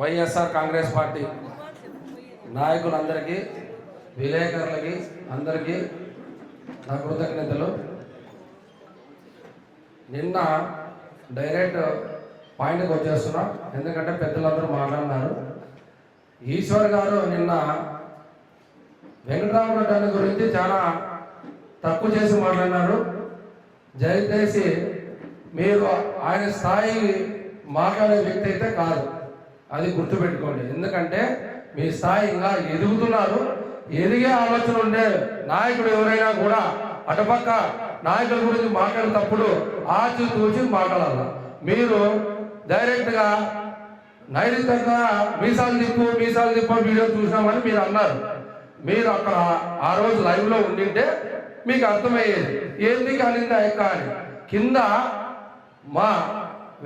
YSR Congress party నాయకులందరికీ విలేకరులకి అందరికీ నా కృతజ్ఞతలు. నిన్న డైరెక్ట్ పాయింట్కి వచ్చేస్తున్నా ఎందుకంటే పెద్దలందరూ మాట్లాడినారు. ఈశ్వర్ గారు నిన్న వెంకటరామరెడ్డి గురించి చాలా తక్కువ చేసి మాట్లాడినారు. దయచేసి మీరు ఆయన స్థాయి మాట్లాడే వ్యక్తి అయితే కాదు. అది గుర్తుపెట్టుకోండి. ఎందుకంటే మీ స్థాయి ఇంకా ఎదుగుతున్నారు. ఎదిగే ఆలోచన ఉండే నాయకుడు ఎవరైనా కూడా అటుపక్క నాయకుల గురించి మాట్లాడేటప్పుడు ఆచి తూచి మాట్లాడాలి? మీరు డైరెక్ట్గా నైరుతంగా మీసాలు తిప్పు మీసాలు తిప్పు వీడియో చూసినామని మీరు అన్నారు. మీరు అక్కడ ఆ రోజు లైవ్లో ఉండింటే మీకు అర్థమయ్యేది. ఏంది కానీ అయ్యక్క అని? కింద మా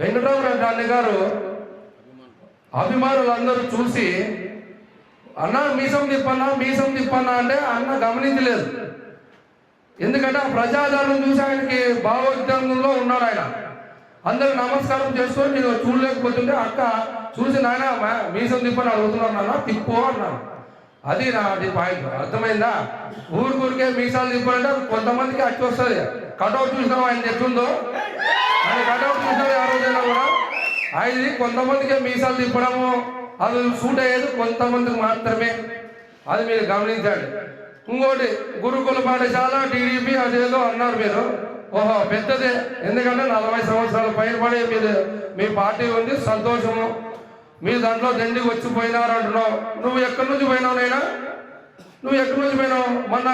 వెంకటరామరావు గాంధీ గారు అభిమానులందరూ చూసి అన్న మీసం తిప్పన్నా మీసం తిప్పన్నా అంటే అన్న గమనించలేదు. ఎందుకంటే ఆ ప్రజాదరణ చూసి ఆయనకి భావోద్యంలో ఉన్నాడు ఆయన. అందరూ నమస్కారం చేసుకొని నేను చూడలేకపోతుంటే అక్క చూసి నాయన మీసం తిప్పని అడుగుతున్నాను నాన్న తిప్పు అన్నాను అది నా అది పాయింట్. అర్థమైందా? ఊరికూరికే మీసాలు తిప్పాలంటే కొంతమందికి అచ్చి వస్తుంది కటౌట్ చూసినాం ఆయన ఎట్లుందో ఆయన కటౌట్ చూసారు ఆ రోజైనా కూడా. అది కొంతమందికే మీసాలు తిప్పడము అది సూట్ అయ్యేది కొంతమందికి మాత్రమే. అది మీరు గమనించండి. ఇంకోటి గురుకుల పాఠశాల టీడీపీ అదేదో అన్నారు మీరు. ఓహో పెద్దదే. ఎందుకంటే నలభై సంవత్సరాల పైన పడి మీరు మీ పార్టీ ఉంది సంతోషము. మీ దాంట్లో దండికి వచ్చిపోయినారు అంటున్నావు నువ్వు ఎక్కడి నుంచి పోయినావు నైనా నువ్వు ఎక్కడి నుంచి పోయినావు? మొన్న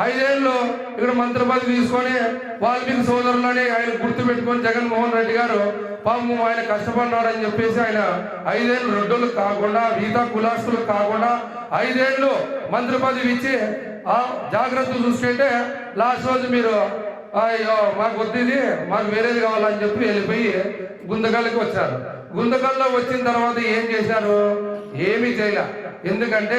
ఐదేళ్ళు ఇక్కడ మంత్రి పదవి తీసుకొని వాల్మీకి సోదరులని ఆయన గుర్తు పెట్టుకొని జగన్మోహన్ రెడ్డి గారు పాపం ఆయన కష్టపడినాడని చెప్పేసి ఆయన ఐదేళ్ళు రెడ్డులు కాకుండా మిగతా కులాస్తులు కాకుండా ఐదేళ్ళు మంత్రి పదవి ఇచ్చి ఆ జాగ్రత్త చూసుకుంటే లాస్ట్ రోజు మీరు అయ్యో మాకు వద్దు మాకు వేరేది కావాలని చెప్పి వెళ్ళిపోయి గుందకల్కి వచ్చారు. గుందకల్లో వచ్చిన తర్వాత ఏం చేశారు? ఏమీ చేయలే. ఎందుకంటే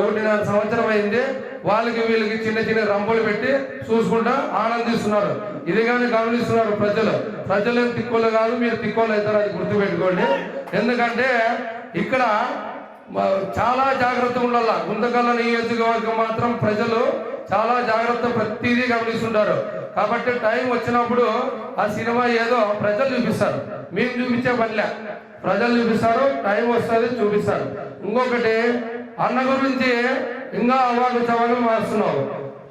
ఒకటిన్నర సంవత్సరం అయింది వాళ్ళకి వీళ్ళకి చిన్న చిన్న రంపులు పెట్టి చూసుకుంటా ఆనందిస్తున్నారు. ఇది కానీ గమనిస్తున్నారు ప్రజలు. ప్రజలు ఏం కాదు మీరు తిక్కోలు అవుతారు అది గుర్తుపెట్టుకోండి. ఎందుకంటే ఇక్కడ చాలా జాగ్రత్త ఉండాల? గుంతకల్ల నియోజకవర్గం మాత్రం ప్రజలు చాలా జాగ్రత్త ప్రతిదీ గమనిస్తుంటారు. కాబట్టి టైం వచ్చినప్పుడు ఆ సినిమా ఏదో ప్రజలు చూపిస్తారు. మేము చూపించే పనిలే. ప్రజలు చూపిస్తారు టైం వస్తుంది చూపిస్తారు. ఇంకొకటి అన్న గురించి ఇంకా అవాకు చవాలు మారుస్తున్నావు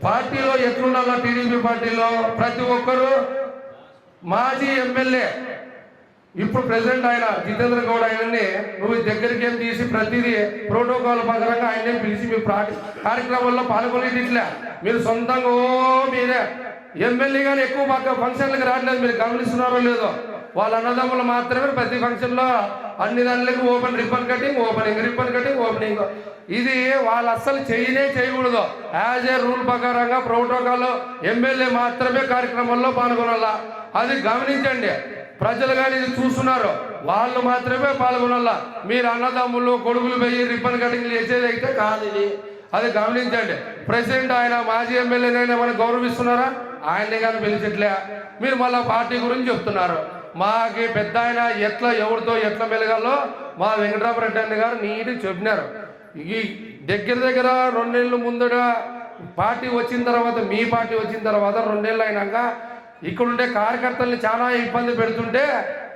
పార్టీలో ఎట్లుండాలో టీడీపీ పార్టీలో? ప్రతి ఒక్కరూ మాజీ ఎమ్మెల్యే ఇప్పుడు ప్రెసిడెంట్ ఆయన జితేంద్ర గౌడ్ ఆయనని నువ్వు దగ్గరికి ఏం తీసి ప్రతిదీ ప్రోటోకాల్ ప్రకారంగా ఆయనే పిలిచి మీ ప్రాటి కార్యక్రమంలో పాల్గొనేది మీరు సొంతంగా ఓ మీరే. ఎమ్మెల్యే కానీ ఎక్కువ బాగా ఫంక్షన్లకు రావట్లేదు. మీరు గమనిస్తున్నారో లేదో? వాళ్ళ అన్నదమ్ములు మాత్రమే ప్రతి ఫంక్షన్లో అన్ని దానిలకు open ribbon cutting opening ribbon cutting opening. ఇది వాళ్ళు అస్సలు చేయనే చేయకూడదు. యాజ్ ఏ రూల్ ప్రకారంగా ప్రోటోకాల్ ఎమ్మెల్యే మాత్రమే కార్యక్రమంలో పాల్గొనాల. అది గమనించండి. ప్రజలు కానీ ఇది చూస్తున్నారు వాళ్ళు మాత్రమే పాల్గొనాల? మీరు అన్నదమ్ములు కొడుకులు పోయి రిబ్బన్ కటింగ్లు చేసేదైతే అయితే కాదు ఇది. అది గమనించండి. ప్రెసిడెంట్ ఆయన మాజీ ఎమ్మెల్యేనైనా మనం గౌరవిస్తున్నారా? ఆయన్ని కానీ పిలిచట్లే. మీరు మళ్ళీ పార్టీ గురించి చెప్తున్నారు. మాకి పెద్ద ఆయన ఎట్లా ఎవరితో ఎట్లా మెలగాలో మా వెంకటరామరెడ్డి అన్న గారు నీటి చెప్పినారు. ఈ దగ్గర దగ్గర రెండేళ్ళు ముందట పార్టీ వచ్చిన తర్వాత మీ పార్టీ వచ్చిన తర్వాత రెండేళ్ళు అయినాక ఇక్కడ ఉండే కార్యకర్తల్ని చాలా ఇబ్బంది పెడుతుంటే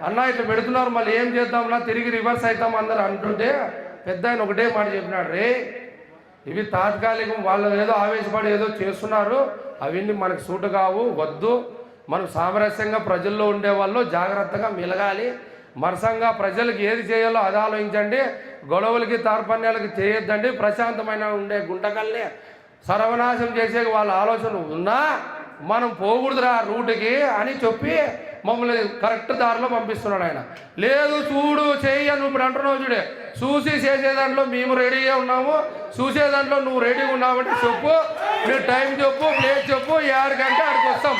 అన్న ఇట్లా పెడుతున్నారు మళ్ళీ ఏం చేద్దాంలా? తిరిగి రివర్స్ అవుతాం అందరు అంటుంటే పెద్ద ఆయన ఒకటే మాట చెప్పినాడు రే ఇవి తాత్కాలికం వాళ్ళు ఏదో ఆవేశపడి ఏదో చేస్తున్నారు అవన్నీ మనకు సూటు కావు వద్దు. మనం సామరస్యంగా ప్రజల్లో ఉండే వాళ్ళు జాగ్రత్తగా మెలగాలి. మరసంగా ప్రజలకు ఏది చేయాలో అది ఆలోచించండి. గొడవలకి తార్పణ్యాలకి చేయొద్దండి. ప్రశాంతమైన ఉండే గుంటకల్ని సర్వనాశం చేసే వాళ్ళ ఆలోచన ఉన్నా మనం పోకూడదురా రూట్కి అని చెప్పి మమ్మల్ని కరెక్ట్ దారిలో పంపిస్తున్నాడు ఆయన. లేదు చూడు చెయ్యి అని ఇప్పుడు అంటున్నావు చూడే. చూసి చేసే దాంట్లో మేము రెడీగా ఉన్నాము. చూసే దాంట్లో నువ్వు రెడీగా ఉన్నావంటే చెప్పు. మీరు టైం చెప్పు ప్లేస్ చెప్పు ఏడుకంటే అక్కడికి వస్తాం.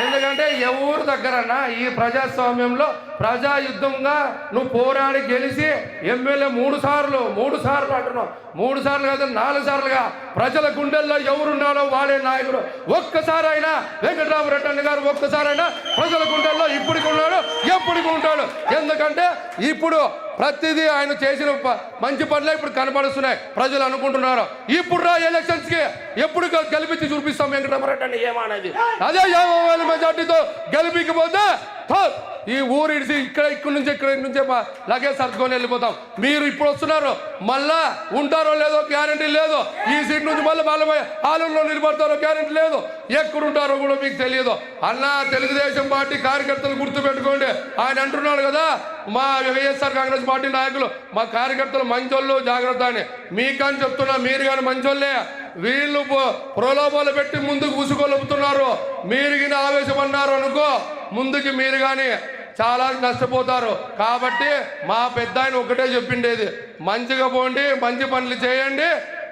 ఎందుకంటే ఎవరు దగ్గరన్నా ఈ ప్రజాస్వామ్యంలో ప్రజా యుద్ధంగా నువ్వు పోరాడి గెలిచి ఎమ్మెల్యే మూడు సార్లు మూడు సార్లు అంటున్నావు. మూడు సార్లు కాదు నాలుగు సార్లుగా ప్రజల గుండెల్లో ఎవరున్నాడో వాడే నాయకుడు ఒక్కసారైనా వెంకటరామరెడ్డి అన్న గారు ఒక్కసారైనా ప్రజల గుండెల్లో ఇప్పటికి ఉన్నాడు ఎప్పటికి ఉంటాడు. ఎందుకంటే ఇప్పుడు ప్రతిదీ ఆయన చేసిన మంచి పనులే ఇప్పుడు కనపడుస్తున్నాయి ప్రజలు అనుకుంటున్నారు. ఇప్పుడు రా ఎలక్షన్స్కి ఎప్పుడు గెలిపించి చూపిస్తాం వెంకటరామరెడ్డి అని ఏమనేది అదే యాభై వేల మెజార్టీతో గెలిపించకపోతే థో, ఈ ఊరు ఇడిసి ఇక్కడ ఇక్కడ నుంచి ఇక్కడ నుంచే మా లగేజ్ సర్దుకొని వెళ్ళిపోతాం. మీరు ఇప్పుడు వస్తున్నారు మళ్ళా ఉంటారో లేదో గ్యారంటీ లేదు. ఈ సీట్ నుంచి మళ్ళీ మళ్ళీ ఆలూరులో నిలబడతారో గ్యారంటీ లేదు. ఎక్కడ ఉంటారో కూడా మీకు తెలియదు. అన్న తెలుగుదేశం పార్టీ కార్యకర్తలు గుర్తుపెట్టుకోండి ఆయన అంటున్నాడు కదా మా వైఎస్ఆర్ కాంగ్రెస్ పార్టీ నాయకులు మా కార్యకర్తలు మంచోళ్ళు జాగ్రత్త అని. మీకని చెప్తున్నా మీరు కానీ మంచోళ్ళే. వీళ్ళు ప్రలోభాలు పెట్టి ముందుకు ఉసుకొలుపుతున్నారు మీరు గిన ఆవేశపడినారు అనుకో ముందుకి మీరు కానీ చాలా నష్టపోతారు. కాబట్టి మా పెద్ద ఆయన ఒకటే చెప్పిండేది మంచిగా పోండి మంచి పనులు చేయండి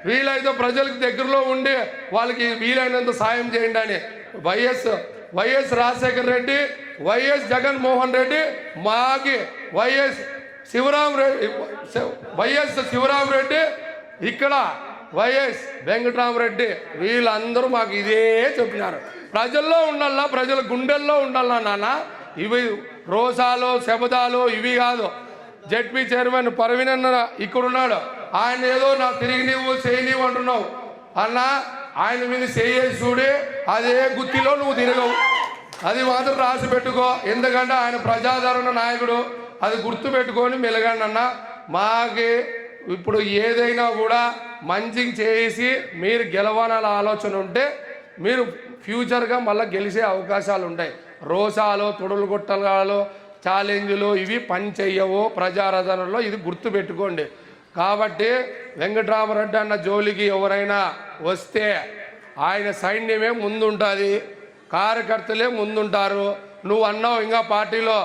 వీలైతే ప్రజలకు దగ్గరలో ఉండి వాళ్ళకి వీలైనంత సాయం చేయండి అని. YS YS Rajasekhara Reddy YS Jaganmohan Reddy మాకి వైఎస్ శివరాం రెడ్డి వైఎస్ శివరాం రెడ్డి ఇక్కడ వైఎస్ వెంకటరామరెడ్డి వీళ్ళందరూ మాకు ఇదే చెప్పినారు. ప్రజల్లో ఉండాలా ప్రజల గుండెల్లో ఉండాలా నాన్న ఇవి రోసాలు శబదాలు ఇవి కాదు. జడ్పీ చైర్మన్ పరవీన్ అన్న ఇక్కడ ఉన్నాడు ఆయన ఏదో నా తిరిగి నీవు చేయనివ్వు అంటున్నావు. అన్న ఆయన మీద చేయేసి చూడి అదే గుత్తిలో నువ్వు తిరగవు. అది మాత్రం రాసి పెట్టుకో. ఎందుకంటే ఆయన ప్రజాదరణ నాయకుడు. అది గుర్తు పెట్టుకొని మెలగండి అన్న. మాకి ఇప్పుడు ఏదైనా కూడా మంచిగా చేసి మీరు గెలవాలనే ఆలోచన ఉంటే మీరు ఫ్యూచర్గా మళ్ళీ గెలిచే అవకాశాలు ఉంటాయి. రోసాలు తొడులు గుట్టలు ఛాలెంజ్లు ఇవి పని చెయ్యవు ప్రజారధనలో ఇది గుర్తు పెట్టుకోండి. కాబట్టి వెంకటరామరెడ్డి అన్న జోలికి ఎవరైనా వస్తే ఆయన సైన్యమే ముందుంటుంది కార్యకర్తలే ముందుంటారు. నువ్వు అన్నావు ఇంకా పార్టీలో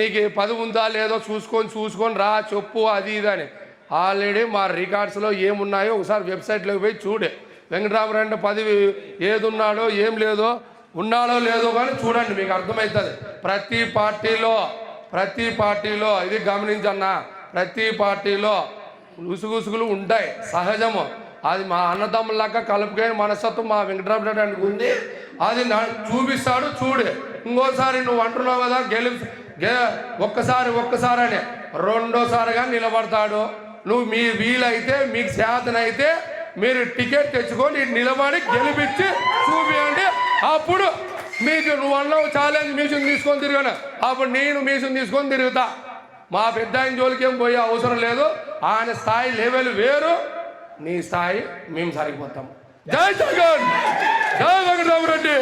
నీకు పదవి ఉందా లేదో చూసుకొని చూసుకొని రా చెప్పు అది ఇది అని. ఆల్రెడీ మా రికార్డ్స్లో ఏమున్నాయో ఒకసారి వెబ్సైట్లోకి పోయి చూడే. వెంకటరామరెడ్డి పదవి ఏదున్నాడో ఏం లేదో ఉన్నాడో లేదో కానీ చూడండి మీకు అర్థమవుతుంది ప్రతి పార్టీలో ప్రతి పార్టీలో ఇది గమనించన్నా ప్రతి పార్టీలో ఉసుగుసుగులు ఉంటాయి సహజము. అది మా అన్నదమ్ములాగా కలుపుకొని మనస్తత్వం మా వెంకటరామరెడ్డి ఉంది. అది చూపిస్తాడు చూడు. ఇంకోసారి నువ్వు అంటున్నావు కదా గెలు గె ఒక్కసారి ఒక్కసారి అని. రెండోసారిగా నిలబడతాడు. నువ్వు మీ వీలైతే మీకు చేతనైతే మీరు టికెట్ తెచ్చుకొని నిలబడి గెలిపించి చూపియండి. అప్పుడు మీకు నువ్వు అన్నావు ఛాలెంజ్ మీషన్ తీసుకొని తిరిగాను. అప్పుడు నేను మీషన్ తీసుకొని తిరుగుతా. మా పెద్ద ఆయన జోలికి ఏం పోయే అవసరం లేదు. ఆయన స్థాయి లెవెల్ వేరు. నీ స్థాయి మేము సరిపోతాం. జై జగన్! జై వెంకటరామరెడ్డి!